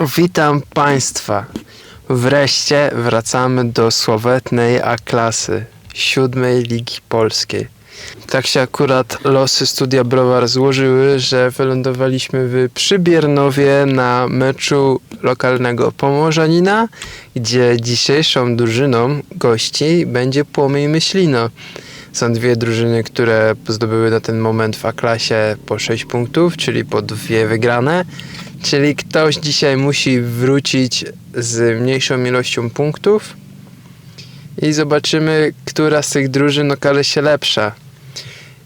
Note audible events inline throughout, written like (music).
Witam Państwa. Wreszcie wracamy do sławetnej A-klasy, siódmej Ligi Polskiej. Tak się akurat losy studia Browar złożyły, że wylądowaliśmy w Przybiernowie na meczu lokalnego Pomorzanina, gdzie dzisiejszą drużyną gości będzie Płomień Myślino. Są dwie drużyny, które zdobyły na ten moment w A-klasie po 6 punktów, czyli po dwie wygrane. Czyli ktoś dzisiaj musi wrócić z mniejszą ilością punktów i zobaczymy, która z tych drużyn okaże się lepsza.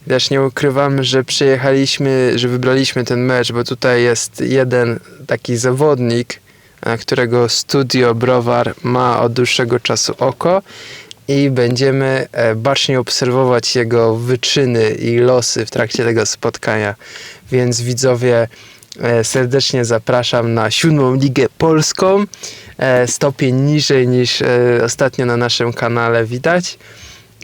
Też nie ukrywam, że przyjechaliśmy, że wybraliśmy ten mecz, bo tutaj jest jeden taki zawodnik, na którego studio Browar ma od dłuższego czasu oko i będziemy e, bacznie obserwować jego wyczyny i losy w trakcie tego spotkania. Więc widzowie, e, serdecznie zapraszam na siódmą ligę polską. E, Stopień niżej niż e, ostatnio na naszym kanale widać.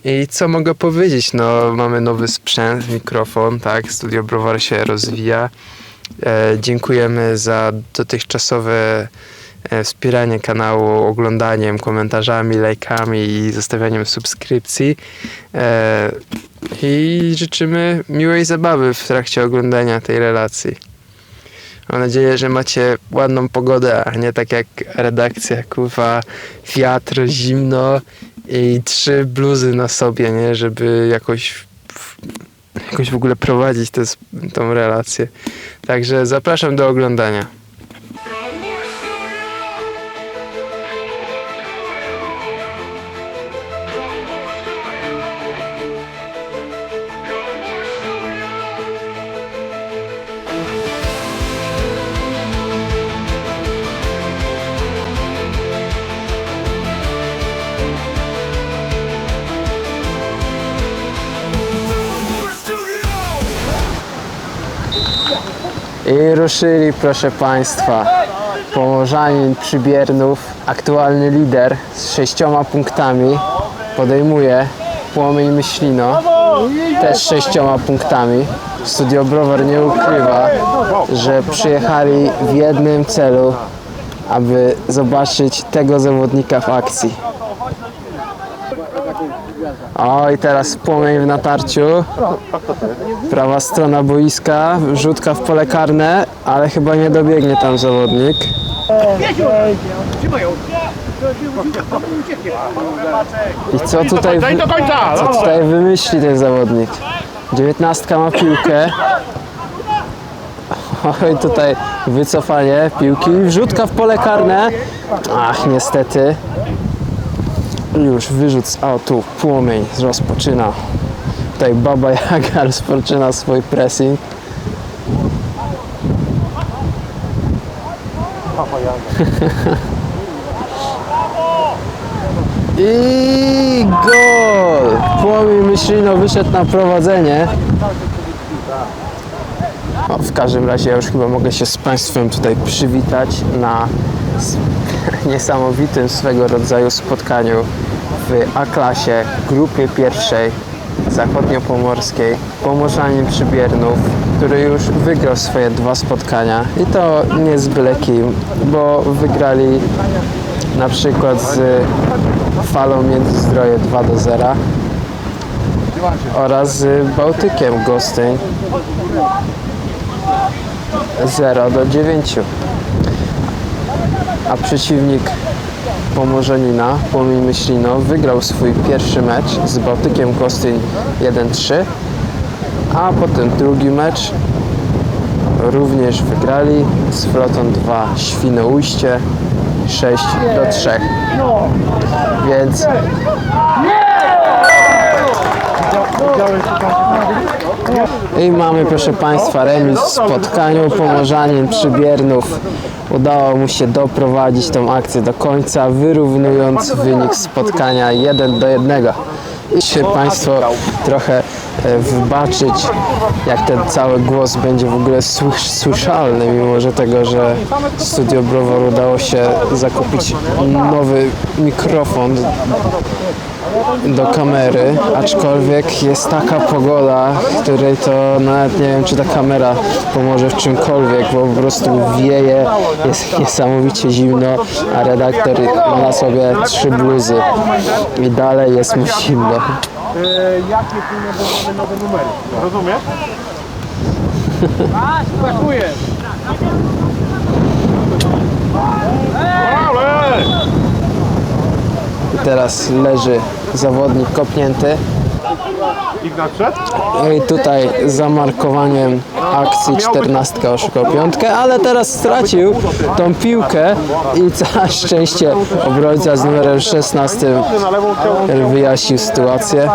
I co mogę powiedzieć? No, mamy nowy sprzęt, mikrofon, tak, Studio Browar się rozwija. E, dziękujemy za dotychczasowe e, wspieranie kanału, oglądaniem, komentarzami, lajkami i zostawianiem subskrypcji. E, I życzymy miłej zabawy w trakcie oglądania tej relacji. Mam nadzieję, że macie ładną pogodę, a nie tak jak redakcja, kurwa, wiatr, zimno i trzy bluzy na sobie, nie? Żeby jakoś, jakoś w ogóle prowadzić tę tą relację. Także zapraszam do oglądania. I ruszyli, proszę Państwa. Pomorzanin Przybiernów, aktualny lider z sześcioma punktami, podejmuje Płomień Myślino, też sześcioma punktami. Studio Browar nie ukrywa, że przyjechali w jednym celu, aby zobaczyć tego zawodnika w akcji. O i teraz płomień w natarciu. Prawa strona boiska, rzutka w pole karne, ale chyba nie dobiegnie tam zawodnik. I co tutaj, Daj do końca! co tutaj wymyśli ten zawodnik? Dziewiętnastka ma piłkę. Oj, tutaj wycofanie piłki, wrzutka w pole karne. Ach, niestety. Już wyrzut z autu, płomień rozpoczyna. Tutaj Baba Jaga (laughs) rozpoczyna swój pressing. (laughs) I gol! Płomień Myślino wyszedł na prowadzenie. W każdym razie ja już chyba mogę się z Państwem tutaj przywitać na (laughs) niesamowitym swego rodzaju spotkaniu A-klasie, grupie pierwszej zachodniopomorskiej Pomorzanin Przybiernów, który już wygrał swoje dwa spotkania i to nie z byle kim, bo wygrali na przykład z Falą Międzyzdroje 2 do 0 oraz z Bałtykiem Gostyń 0 do 9. A przeciwnik Pomorzanina, Płomień Myślino, wygrał swój pierwszy mecz z Bałtykiem Gostyń 1-3, a potem drugi mecz również wygrali z Flotą 2 Świnoujście 6 do 3. Więc I mamy, proszę Państwa, remis w spotkaniu. Pomorzanin Przybiernów udało mu się doprowadzić tą akcję do końca, wyrównując wynik spotkania 1 do 1. I się Państwo trochę e, wybaczyć, jak ten cały głos będzie w ogóle słysz, słyszalny, mimo że tego, że Studio Browar udało się zakupić nowy mikrofon do kamery, aczkolwiek jest taka pogoda, której to nawet nie wiem, czy ta kamera pomoże w czymkolwiek, bo po prostu wieje, jest niesamowicie zimno, a redaktor ma na sobie trzy bluzy i dalej jest mu zimno. jakie tu nowe numery. Rozumiesz? Brakuje. Ale! Teraz leży zawodnik kopnięty. No i tutaj zamarkowaniem akcji 14 oszukał piątkę, ale teraz stracił tą piłkę i całe szczęście obrońca z numerem 16 Na lewą chciał. wyjaśnił sytuację.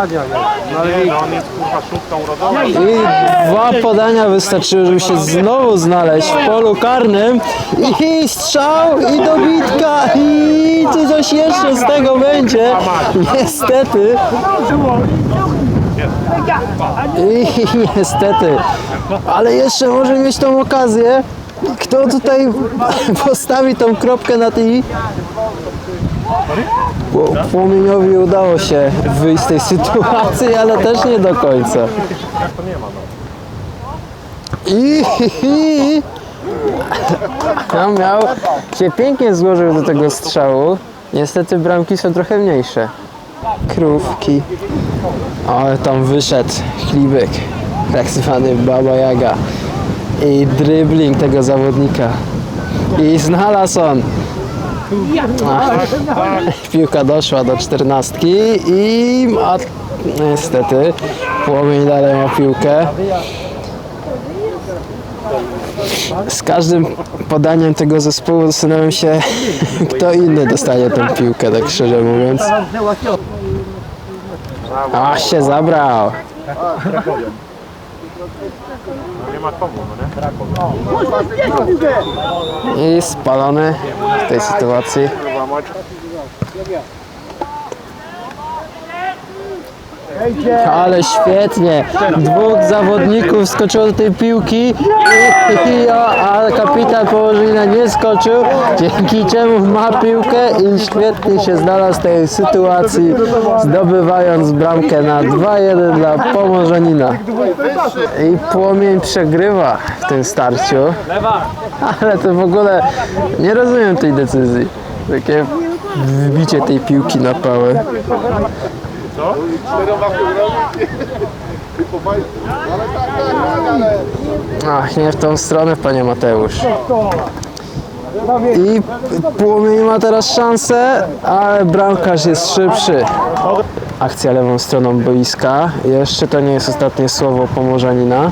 I dwa podania wystarczyły, żeby się znowu znaleźć w polu karnym i strzał i dobitka i coś jeszcze z tego będzie. Niestety. I (laughs) niestety. Ale jeszcze może mieć tą okazję. Kto tutaj postawi tą kropkę na i? Bo Płomieniowi udało się wyjść z tej sytuacji, ale też nie do końca. I, i (laughs) on miał się pięknie złożył do tego strzału. Niestety bramki są trochę mniejsze. Krówki. Ale tam wyszedł chlibek, tak zwany Baba Jaga. I dribbling tego zawodnika. I znalazł on. Piłka doszła do czternastki i ma, niestety płomień dalej ma piłkę. Z każdym podaniem tego zespołu zastanawiam się, (laughs) kto inny dostanie tę piłkę, tak szczerze mówiąc. A się zabrał. I spalony w tej sytuacji. Kurwa mać. Ale świetnie. Dwóch zawodników skoczyło do tej piłki, i, i, a kapitan Położenia nie skoczył, dzięki czemu ma piłkę i świetnie się znalazł w tej sytuacji, zdobywając bramkę na 2-1 dla Pomorzanina. I Płomień przegrywa w tym starciu, ale to w ogóle nie rozumiem tej decyzji. Takie wbicie tej piłki na pałę. Ach, nie w tą stronę, panie Mateusz. I Płomień ma teraz szansę, ale bramkarz jest szybszy. Akcja lewą stroną boiska. Jeszcze to nie jest ostatnie słowo Pomorzanina.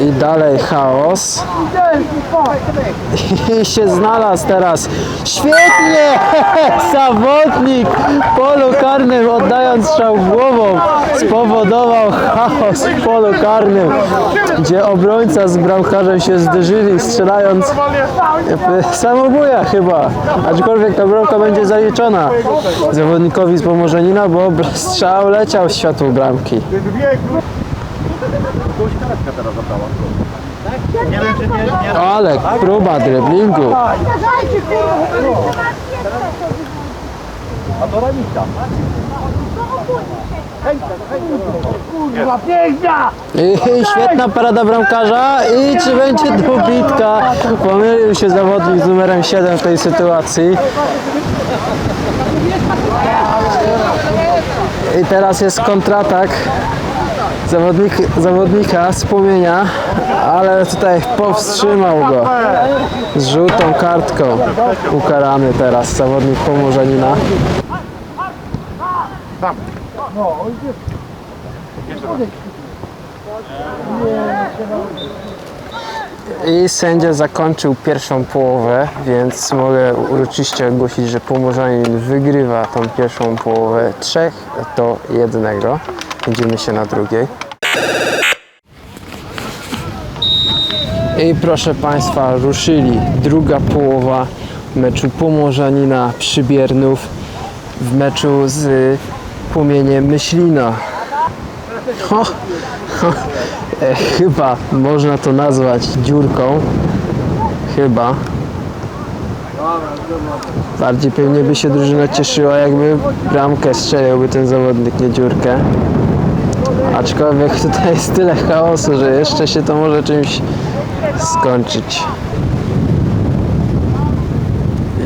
I dalej chaos. I się znalazł teraz. Świetnie! (laughs) Zawodnik w polu karnym oddając strzał głową spowodował chaos w polu karnym, gdzie obrońca z bramkarzem się zderzyli strzelając samobuja chyba. Aczkolwiek ta bramka będzie zaliczona zawodnikowi z Pomorzenina, bo strzał leciał w światło bramki. Ale próba driblingu. I świetna parada bramkarza i czy będzie dobitka? Pomylił się zawodnik z numerem 7 w tej sytuacji. I teraz jest kontratak zawodnik, zawodnika z płomienia, ale tutaj powstrzymał go z żółtą kartką. Ukarany teraz zawodnik Pomorzanina. I sędzia zakończył pierwszą połowę, więc mogę uroczyście ogłosić, że Pomorzanin wygrywa tą pierwszą połowę 3 do 1. Widzimy się na drugiej. I proszę Państwa, ruszyli druga połowa meczu Pomorzanina Przybiernów w meczu z płomieniem Myślina. Ho, ho, e, chyba można to nazwać dziurką. Chyba. Bardziej pewnie by się drużyna cieszyła, jakby bramkę strzeliłby ten zawodnik, nie dziurkę. Aczkolwiek tutaj jest tyle chaosu, że jeszcze się to może czymś skończyć.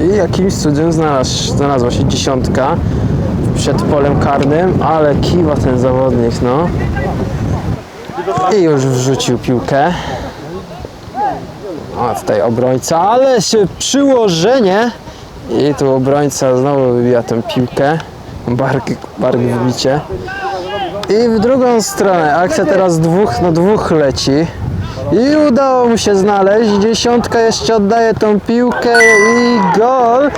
I jakimś cudem znalazł, znalazła się dziesiątka przed polem karnym, ale kiwa ten zawodnik, no. I już wrzucił piłkę. A tutaj obrońca, ale się przyłożenie. I tu obrońca znowu wybija tę piłkę. Bark, bark wybicie. I w drugą stronę. Akcja teraz dwóch na dwóch leci. I udało mu się znaleźć. Dziesiątka jeszcze oddaje tą piłkę i gol.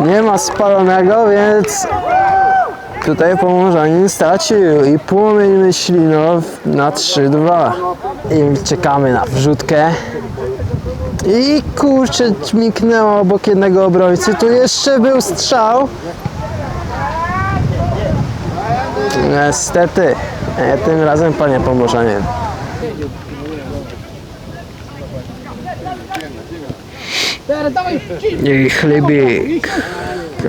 Nie ma spalonego, więc tutaj Pomorzanin stracił i płomień myśli no, na 3-2. I czekamy na wrzutkę. I kurczę, miknęło obok jednego obrońcy. Tu jeszcze był strzał. Niestety, nie tym razem panie Pomorzanie. I chlebik.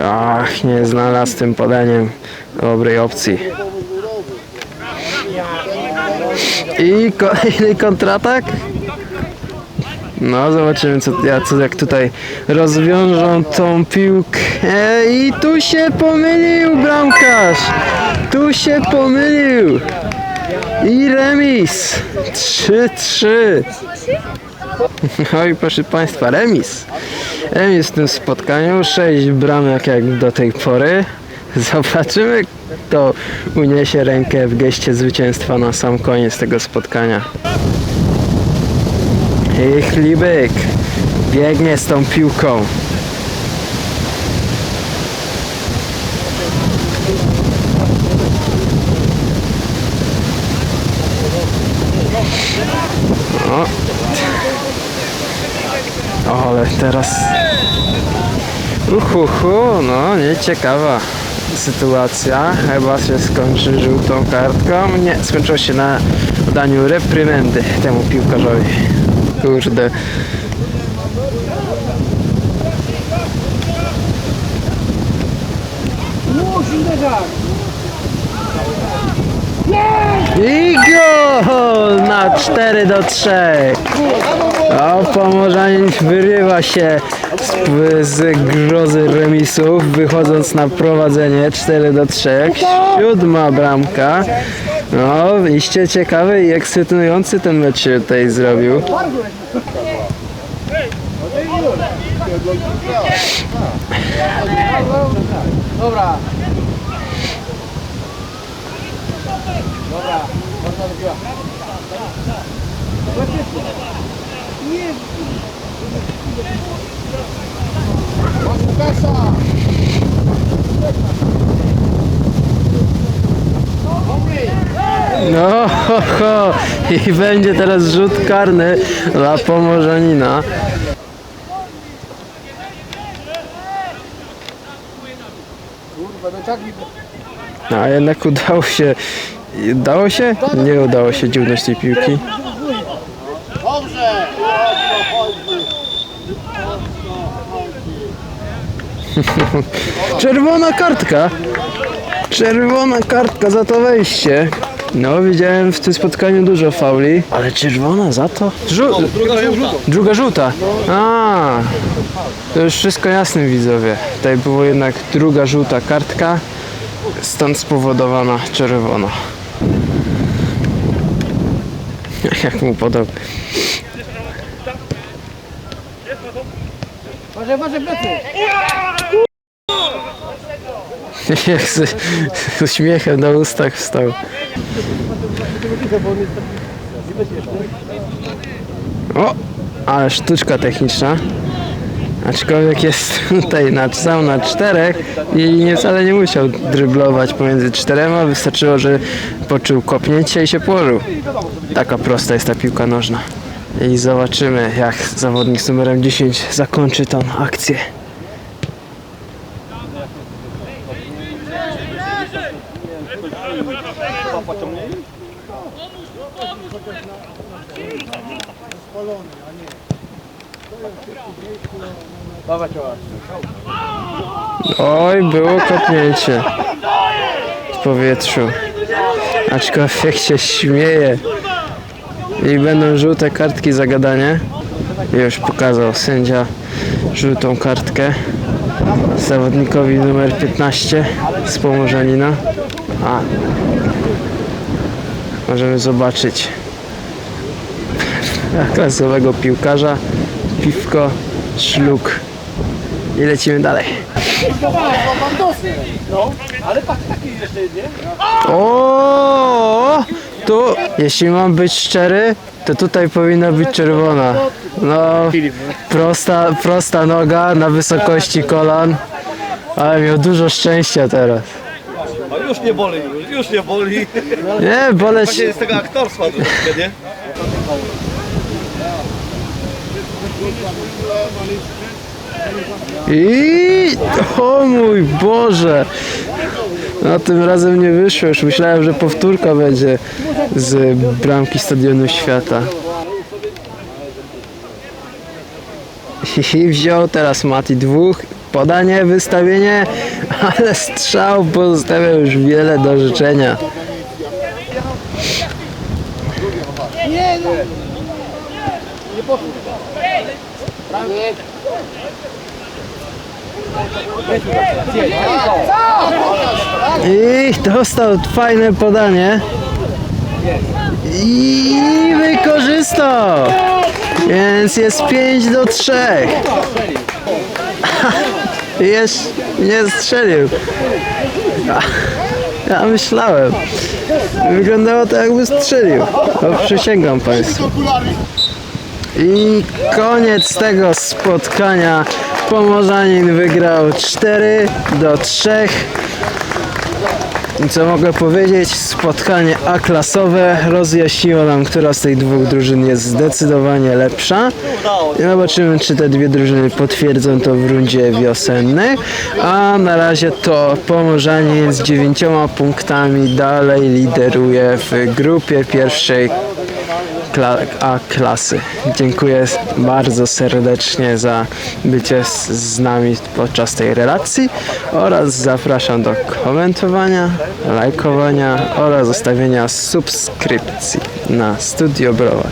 Ach, nie znalazł tym podaniem dobrej opcji. I kolejny kontratak. No, zobaczymy, co, ja- co, jak tutaj rozwiążą tą piłkę. I tu się pomylił bramkarz. Tu się pomylił. I remis. 3-3. Oj, proszę Państwa, remis. Remis w tym spotkaniu. 6 bramek jak do tej pory. Zobaczymy, kto uniesie rękę w geście zwycięstwa na sam koniec tego spotkania. I Chlibek biegnie z tą piłką. O. Ale teraz... Uhuhu, no nieciekawa sytuacja. Chyba się skończy żółtą kartką. Nie, skończyło się na daniu reprymendy temu piłkarzowi. Kurde. I gol na 4 do 3. A Pomorzanin wyrywa się z, z grozy remisów, wychodząc na prowadzenie 4 do 3. Siódma bramka. No, iście ciekawy i ekscytujący ten mecz się tutaj zrobił. Dobra. No, ho, ho. i będzie teraz rzut karny dla Pomorzanina. No czaki. A jednak udało się. Udało się? Nie udało się dziubnąć tej piłki. Dobrze! (laughs) Czerwona kartka! Czerwona kartka za to wejście. No, widziałem w tym spotkaniu dużo fauli. Ale czerwona za to? Żu- Druga żółta. druga żółta. A, to już wszystko jasne widzowie. Tutaj było jednak druga żółta kartka, stąd spowodowana czerwona. (laughs) Jak mu podał. Może, może plecy. (laughs) Z, z uśmiechem na ustach wstał. O, ale sztuczka techniczna. Aczkolwiek jest (laughs) tutaj na, sam na czterech i nie, wcale nie musiał dryblować pomiędzy czterema. Wystarczyło, że poczuł kopnięcie i się położył. Taka prosta jest ta piłka nożna. I zobaczymy, jak zawodnik z numerem 10 zakończy tą akcję. Oj, było kopnięcie w powietrzu. Aczkolwiek się śmieje. I będą żółte kartki za gadanie. Już pokazał sędzia żółtą kartkę zawodnikowi numer 15 z Pomorzanina. A. Możemy zobaczyć klasowego piłkarza, piwko, szluk. I lecimy dalej. O, tu, jeśli mam być szczery, to tutaj powinna być czerwona. No, prosta, prosta noga na wysokości kolan, ale miał dużo szczęścia teraz. No już nie boli, już, już nie boli. Nie, boleć. Właśnie z tego aktorstwa troszeczkę, nie? I o mój Boże! No tym razem nie wyszło, już myślałem, że powtórka będzie z bramki Stadionu Świata. I wziął teraz Mati dwóch, podanie, wystawienie, ale strzał pozostawia już wiele do życzenia. I dostał fajne podanie. I wykorzystał. Więc jest 5 do 3. (laughs) Jeszcze nie strzelił. (laughs) Ja myślałem. Wyglądało to jakby strzelił. To przysięgam Państwu. I koniec tego spotkania. Pomorzanin wygrał 4 do 3. I co mogę powiedzieć? Spotkanie A-klasowe rozjaśniło nam, która z tych dwóch drużyn jest zdecydowanie lepsza. I zobaczymy, czy te dwie drużyny potwierdzą to w rundzie wiosennej. A na razie to Pomorzanin z dziewięcioma punktami dalej lideruje w grupie pierwszej A klasy. Dziękuję bardzo serdecznie za bycie z, z nami podczas tej relacji oraz zapraszam do komentowania, lajkowania oraz zostawienia subskrypcji na Studio Browar.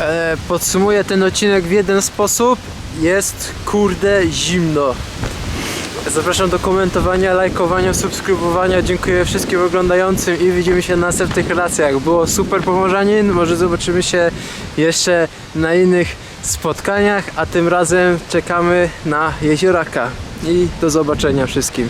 E, podsumuję ten odcinek w jeden sposób. Jest kurde zimno. Zapraszam do komentowania, lajkowania, subskrybowania. Dziękuję wszystkim oglądającym i widzimy się na następnych relacjach. Było super Pomorzanin, może zobaczymy się jeszcze na innych spotkaniach, a tym razem czekamy na Jezioraka. I do zobaczenia wszystkim.